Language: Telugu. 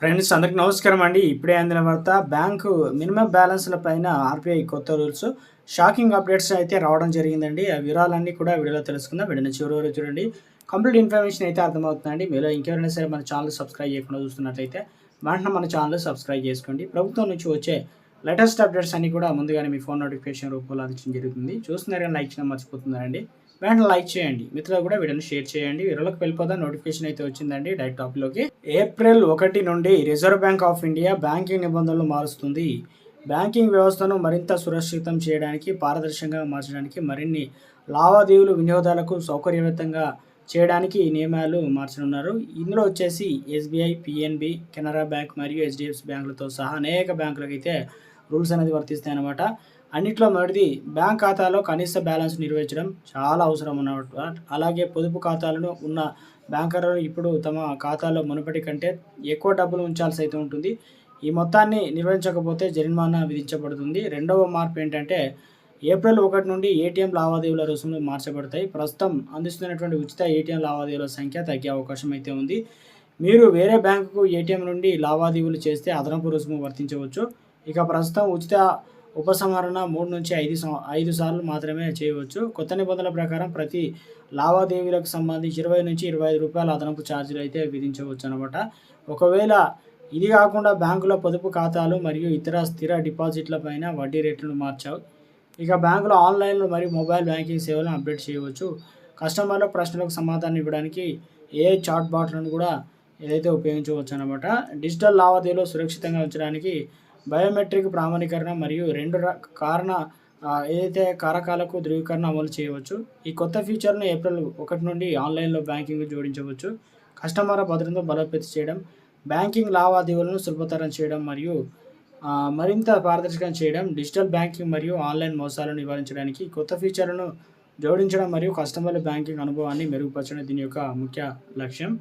ఫ్రెండ్స్ అందరికి నమస్కారం అండి. ఇప్పుడే అందిన వార్త బ్యాంకు మినిమం బ్యాలెన్స్ల పైన ఆర్బీఐ కొత్త రూల్స్ షాకింగ్ అప్డేట్స్ అయితే రావడం జరిగిందండి. ఆ వివరాలన్నీ కూడా వీడియోలో తెలుసుకుందాం. వీడియోని చివరి వరకు చూడండి. కంప్లీట్ ఇన్ఫర్మేషన్ అయితే అర్థమవుతుందండి. మీలో ఇంకెవరైనా సరే మన ఛానల్ సబ్స్క్రైబ్ చేయకుండా చూస్తున్నట్లయితే వెంటనే మన ఛానల్ సబ్స్క్రైబ్ చేసుకోండి. ప్రభుత్వం నుంచి వచ్చే లేటెస్ట్ అప్డేట్స్ అన్ని కూడా ముందుగానే మీ ఫోన్ నోటిఫికేషన్ రూపంలో అందించడం జరుగుతుంది. చూస్తున్నారని లైక్ చేయడం మర్చిపోతున్నారండి. వెంటనే లైక్ చేయండి. మిత్రులు కూడా వీడియోని షేర్ చేయండి. వీడియోలోకి వెళ్ళిపోదాం. నోటిఫికేషన్ అయితే వచ్చిందండి. డైరెక్ట్ టాప్లోకి ఏప్రిల్ ఒకటి నుండి Reserve Bank of India banking నిబంధనలు మారుస్తుంది. బ్యాంకింగ్ వ్యవస్థను మరింత సురక్షితం చేయడానికి పారదర్శకంగా మార్చడానికి మరిన్ని లావాదేవీలు వినియోగదారులకు సౌకర్యవంతంగా చేయడానికి ఈ నియమాలు మార్చనున్నారు. ఇందులో వచ్చేసి ఎస్బీఐ పిఎన్బి కెనరా బ్యాంక్ మరియు హెచ్డిఎఫ్సి బ్యాంకులతో సహా అనేక బ్యాంకులకు అయితే రూల్స్ అనేది వర్తిస్తాయి అన్నమాట అన్నిట్లో మొదటిది బ్యాంక్ ఖాతాలో కనీస బ్యాలెన్స్ నిర్వహించడం చాలా అవసరం అన్నమాట. అలాగే పొదుపు ఖాతాలను ఉన్న బ్యాంకర్లు ఇప్పుడు తమ ఖాతాలో మునుపటి కంటే ఎక్కువ డబ్బులు ఉంచాల్సి అయితే ఉంటుంది. ఈ మొత్తాన్ని నిర్వహించకపోతే జరిమానా విధించబడుతుంది. రెండవ మార్పు ఏంటంటే ఏప్రిల్ ఒకటి నుండి ఏటీఎం లావాదేవీల రుసుములు మార్చబడతాయి. ప్రస్తుతం అందిస్తున్నటువంటి ఉచిత ఏటీఎం లావాదేవీల సంఖ్య తగ్గే అవకాశం అయితే ఉంది. మీరు వేరే బ్యాంకుకు ఏటీఎం నుండి లావాదేవీలు చేస్తే అదనపు రుసుము వర్తించవచ్చు. ఇక ప్రస్తుతం ఉచిత ఉపసంహరణ మూడు నుంచి ఐదు ఐదు సార్లు మాత్రమే చేయవచ్చు. కొత్త నిబంధనల ప్రకారం ప్రతి లావాదేవీలకు సంబంధించి ఇరవై నుంచి ఇరవై ఐదు రూపాయల అదనపు ఛార్జీలు అయితే విధించవచ్చు అనమాట ఒకవేళ ఇది కాకుండా బ్యాంకులో పొదుపు ఖాతాలు మరియు ఇతర స్థిర డిపాజిట్ల పైన వడ్డీ రేట్లను మార్చావు. ఇక బ్యాంకులో ఆన్లైన్లో మరియు మొబైల్ బ్యాంకింగ్ సేవలను అప్డేట్ చేయవచ్చు. కస్టమర్ల ప్రశ్నలకు సమాధానం ఇవ్వడానికి ఏ చాట్ బాట్లను కూడా ఏదైతే ఉపయోగించవచ్చు అనమాట డిజిటల్ లావాదేవీలు సురక్షితంగా ఉంచడానికి బయోమెట్రిక్ ప్రామాణీకరణ మరియు రెండు కారణ ఏదైతే కారకాలకు ధృవీకరణ అమలు చేయవచ్చు ఈ కొత్త ఫీచర్ను ఏప్రిల్ ఒకటి నుండి ఆన్లైన్లో బ్యాంకింగ్ జోడించవచ్చు. కస్టమర్ భద్రతను బలోపేతం చేయడం బ్యాంకింగ్ లావాదేవీలను సులభతరం చేయడం మరియు మరింత పారదర్శకం చేయడం డిజిటల్ బ్యాంకింగ్ మరియు ఆన్లైన్ మోసాలను నివారించడానికి కొత్త ఫీచర్లను జోడించడం మరియు కస్టమర్ల బ్యాంకింగ్ అనుభవాన్ని మెరుగుపరచడం దీని యొక్క ముఖ్య లక్ష్యం.